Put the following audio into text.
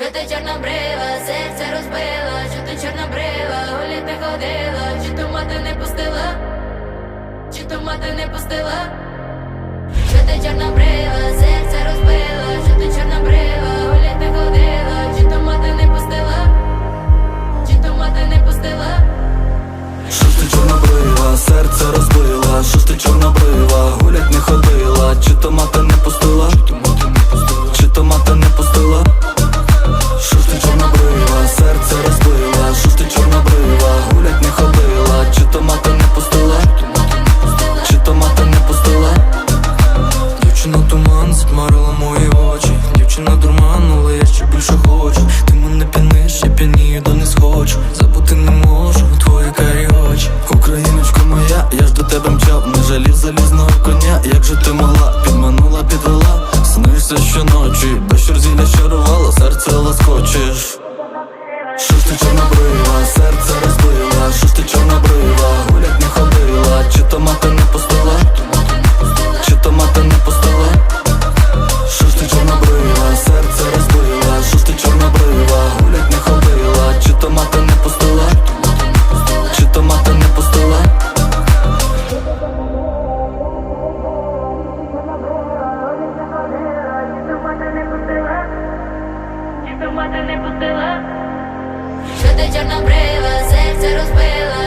Що ти чорнобрива, серце розбила, що ти чорнобрива, гулять не ходила, чи то мати не пустила, чи то мати не пустила, що ти чорнобрива, серце розбила, що ти чорнобрива, гулять не ходила, чи то мати не пустила, чи то мати не пустила. Що ж ти чорнобрива, серце розбила, що ж ти чорнобрива, гулять не ходила, туман затьмарила мої очі. Дівчина дурман, але я ще більше хочу. Ти мене п'яниш, я п'янію, до не схочу. Забути не можу твої карі очі Україночко моя, я ж до тебе мчав. Не жалів залізного коня, як же ти могла? Підманула, підвела, снишся щоночі. Без зілля чарувала, серце ласкочеш. Що ж ти чорнобрива, серце розбила, що ж ти чорнобрива, не пустила, що ти чорнобрива, серце розбила,